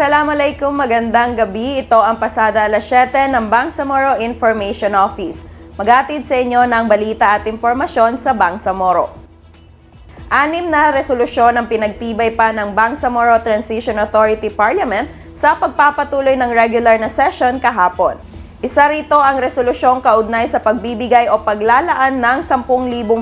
Assalamualaikum, magandang gabi. Ito ang pasada alas 7 ng Bangsamoro Information Office. Magatid sa inyo ng balita at impormasyon sa Bangsamoro. Anim na resolusyon ang pinagtibay pa ng Bangsamoro Transition Authority Parliament sa pagpapatuloy ng regular na session kahapon. Isa rito ang resolusyong kaugnay sa pagbibigay o paglalaan ng 10,000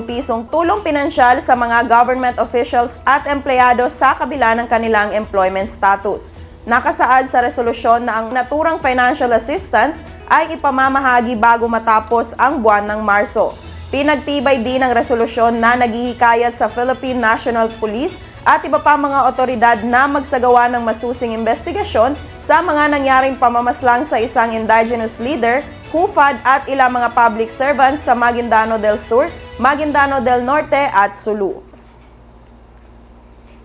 pisong tulong pinansyal sa mga government officials at empleyado sa kabila ng kanilang employment status. Nakasaad sa resolusyon na ang naturang financial assistance ay ipamamahagi bago matapos ang buwan ng Marso. Pinagtibay din ang resolusyon na naghihikayat sa Philippine National Police at iba pa mga otoridad na magsagawa ng masusing investigasyon sa mga nangyaring pamamaslang sa isang indigenous leader, hufad at ilang mga public servants sa Maguindano del Sur, Maguindano del Norte at Sulu.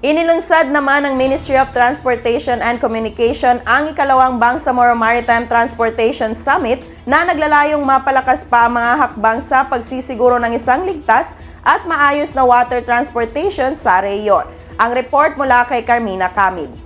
Inilunsad naman ng Ministry of Transportation and Communication ang ikalawang Bangsamoro Maritime Transportation Summit na naglalayong mapalakas pa ang mga hakbang sa pagsisiguro ng isang ligtas at maayos na water transportation sa rehiyon. Ang report mula kay Carmina Camid.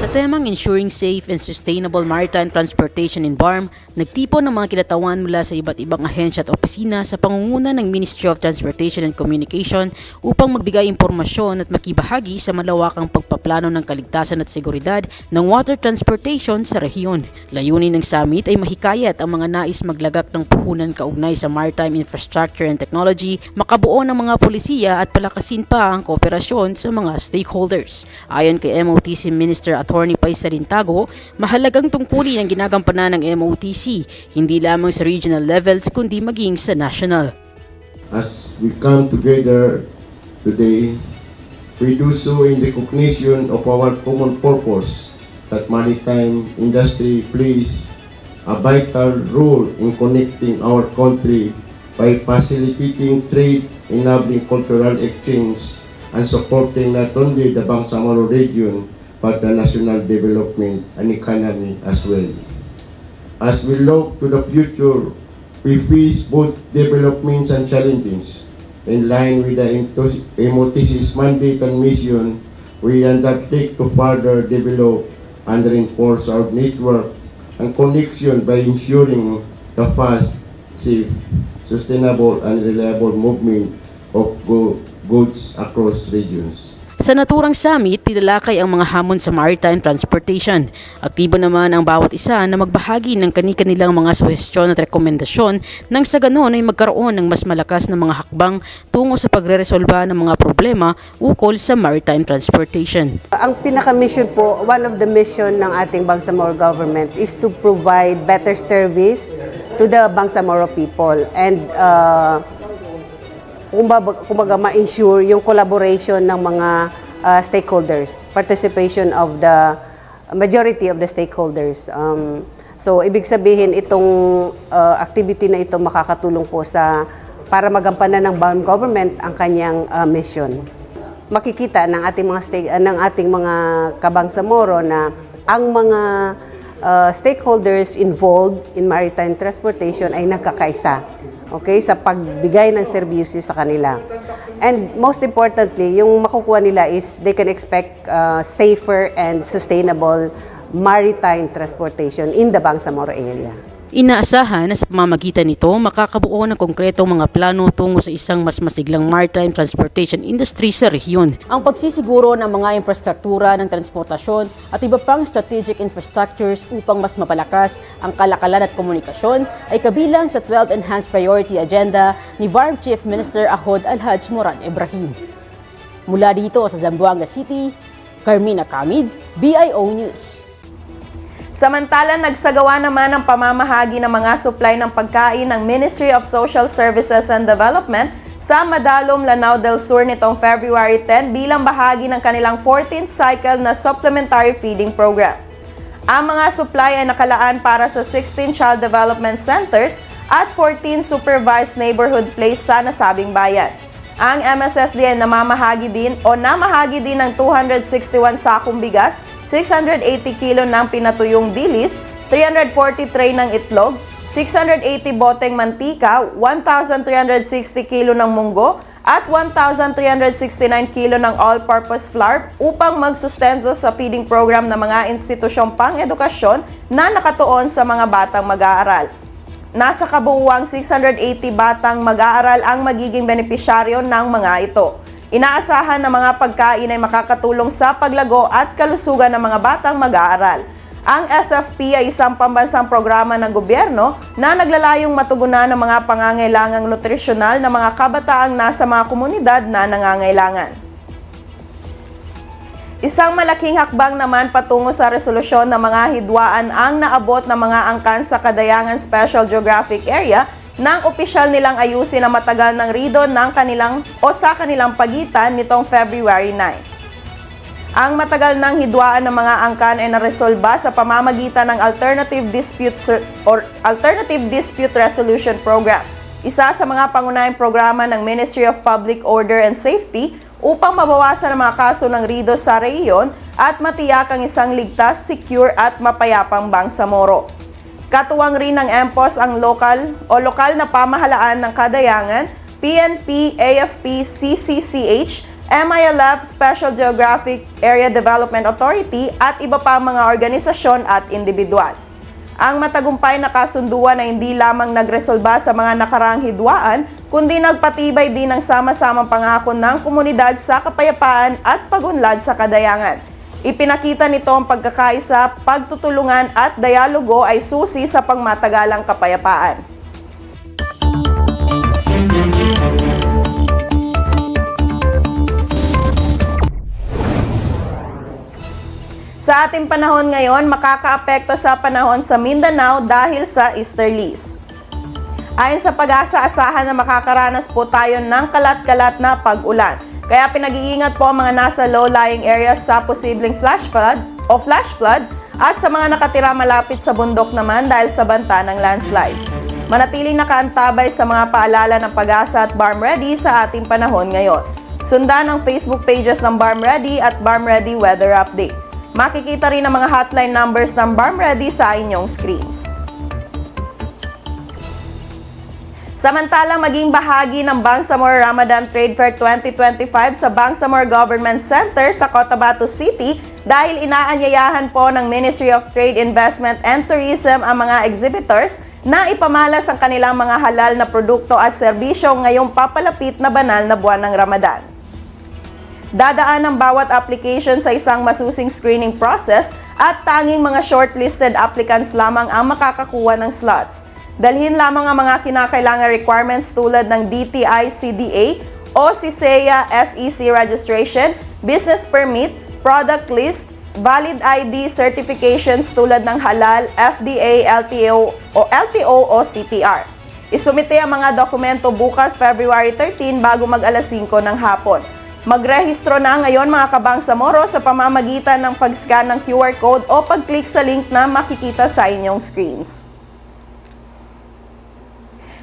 Sa temang Ensuring Safe and Sustainable Maritime Transportation in BARM, nagtipon ng mga kinatawan mula sa iba't ibang ahensya at opisina sa pangunguna ng Ministry of Transportation and Communication upang magbigay impormasyon at makibahagi sa malawakang pagpaplano ng kaligtasan at seguridad ng water transportation sa rehiyon. Layunin ng summit ay mahikayat ang mga nais maglagak ng puhunan kaugnay sa maritime infrastructure and technology, makabuo ng mga polisiya at palakasin pa ang kooperasyon sa mga stakeholders. Ayon kay MOTC Minister Attorney Pais Salintago, mahalagang tungkulin ang ginagampanan ng MOTC, hindi lamang sa regional levels kundi maging sa national. As we come together today, we do so in recognition of our common purpose that maritime industry plays a vital role in connecting our country by facilitating trade, enabling cultural exchange, and supporting not only the Bangsamoro region but the national development and economy as well. As we look to the future, we face both developments and challenges. In line with the MOTC's mandate and mission, we undertake to further develop and reinforce our network and connection by ensuring the fast, safe, sustainable, and reliable movement of go- goods across regions. Sa naturang summit, tinalakay ang mga hamon sa maritime transportation. Aktibo naman ang bawat isa na magbahagi ng kani-kanilang mga suhestyon at rekomendasyon nang sa ganon ay magkaroon ng mas malakas na mga hakbang tungo sa pagreresolba ng mga problema ukol sa maritime transportation. Ang pinaka-mission po, one of the mission ng ating Bangsamoro government is to provide better service to the Bangsamoro people and uh, kumbaga, kumbaga ma-ensure yung collaboration ng mga uh, stakeholders, participation of the majority of the stakeholders. Um, so, ibig sabihin, itong uh, activity na ito makakatulong po sa para magampanan ng bound government ang kanyang uh, mission makikita ng ating mga stake, uh, ng ating mga kabangsamoro na ang mga uh, stakeholders involved in maritime transportation ay nagkakaisa okay sa pagbigay ng serbisyo sa kanila. And most importantly yung makukuha nila is they can expect uh, safer and sustainable maritime transportation in the Bangsamoro area Inaasahan na sa pamamagitan nito makakabuo ng konkretong mga plano tungo sa isang mas masiglang maritime transportation industry sa rehiyon. Ang pagsisiguro ng mga infrastruktura ng transportasyon at iba pang strategic infrastructures upang mas mapalakas ang kalakalan at komunikasyon ay kabilang sa 12 Enhanced Priority Agenda ni VARM Chief Minister Ahod Alhaj Moran Ibrahim. Mula dito sa Zamboanga City, Carmina Kamid, BIO News. Samantala, nagsagawa naman ng pamamahagi ng mga supply ng pagkain ng Ministry of Social Services and Development sa Madalom, Lanao del Sur nitong February 10 bilang bahagi ng kanilang 14th cycle na supplementary feeding program. Ang mga supply ay nakalaan para sa 16 child development centers at 14 supervised neighborhood place sa nasabing bayan. Ang MSSD ay namamahagi din o namahagi din ng 261 sakong bigas, 680 kilo ng pinatuyong dilis, 340 tray ng itlog, 680 boteng mantika, 1,360 kilo ng munggo, at 1,369 kilo ng all-purpose flour upang magsustento sa feeding program ng mga institusyong pang-edukasyon na nakatuon sa mga batang mag-aaral. Nasa kabuuang 680 batang mag-aaral ang magiging benepisyaryo ng mga ito. Inaasahan na mga pagkain ay makakatulong sa paglago at kalusugan ng mga batang mag-aaral. Ang SFP ay isang pambansang programa ng gobyerno na naglalayong matugunan ng mga pangangailangang nutrisyonal ng mga kabataang nasa mga komunidad na nangangailangan. Isang malaking hakbang naman patungo sa resolusyon ng mga hidwaan ang naabot ng mga angkan sa Kadayangan Special Geographic Area nang opisyal nilang ayusin ang matagal ng rido ng kanilang o sa kanilang pagitan nitong February 9. Ang matagal ng hidwaan ng mga angkan ay naresolba sa pamamagitan ng Alternative Dispute or Alternative Dispute Resolution Program, isa sa mga pangunahing programa ng Ministry of Public Order and Safety upang mabawasan ang mga kaso ng rido sa rehiyon at matiyak ang isang ligtas, secure at mapayapang Bangsamoro. Katuwang rin ng MPOS ang lokal o lokal na pamahalaan ng Kadayangan, PNP, AFP, CCCH, MILF, Special Geographic Area Development Authority at iba pang mga organisasyon at individual. Ang matagumpay na kasunduan ay hindi lamang nagresolba sa mga nakaraang hidwaan, kundi nagpatibay din ng sama-samang pangako ng komunidad sa kapayapaan at pagunlad sa kadayangan. Ipinakita nito ang pagkakaisa, pagtutulungan at dialogo ay susi sa pangmatagalang kapayapaan. Sa ating panahon ngayon, makakaapekto sa panahon sa Mindanao dahil sa easterlies. Ayon sa pag-asa, asahan na makakaranas po tayo ng kalat-kalat na pag-ulan. Kaya pinag-iingat po ang mga nasa low-lying areas sa posibleng flash flood o flash flood at sa mga nakatira malapit sa bundok naman dahil sa banta ng landslides. Manatiling nakaantabay sa mga paalala ng pag-asa at Barm Ready sa ating panahon ngayon. Sundan ang Facebook pages ng Barm Ready at Barm Ready Weather Update. Makikita rin ang mga hotline numbers ng Barm Ready sa inyong screens. Samantalang maging bahagi ng Bangsamoro Ramadan Trade Fair 2025 sa Bangsamoro Government Center sa Cotabato City dahil inaanyayahan po ng Ministry of Trade, Investment and Tourism ang mga exhibitors na ipamalas ang kanilang mga halal na produkto at serbisyo ngayong papalapit na banal na buwan ng Ramadan. Dadaan ang bawat application sa isang masusing screening process at tanging mga shortlisted applicants lamang ang makakakuha ng slots. Dalhin lamang ang mga kinakailangan requirements tulad ng DTI CDA o CSEA SEC registration, business permit, product list, valid ID certifications tulad ng halal, FDA, LTO o LTO o CPR. Isumite ang mga dokumento bukas February 13 bago mag alas 5 ng hapon. Magrehistro na ngayon mga kabang sa Moro sa pamamagitan ng pag-scan ng QR code o pag-click sa link na makikita sa inyong screens.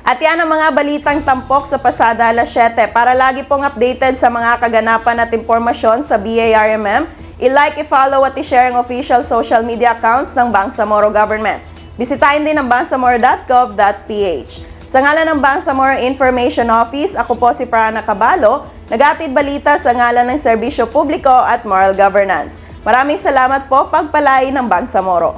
At yan ang mga balitang tampok sa pasada alas 7. Para lagi pong updated sa mga kaganapan at impormasyon sa BARMM, i-like, i-follow at i-share ang official social media accounts ng Bangsamoro Government. Bisitahin din ang bangsamoro.gov.ph. Sa ngalan ng Bangsamoro Information Office, ako po si Prana Cabalo, nagatid balita sa ngalan ng Serbisyo Publiko at Moral Governance. Maraming salamat po pagpalain ng Bangsamoro.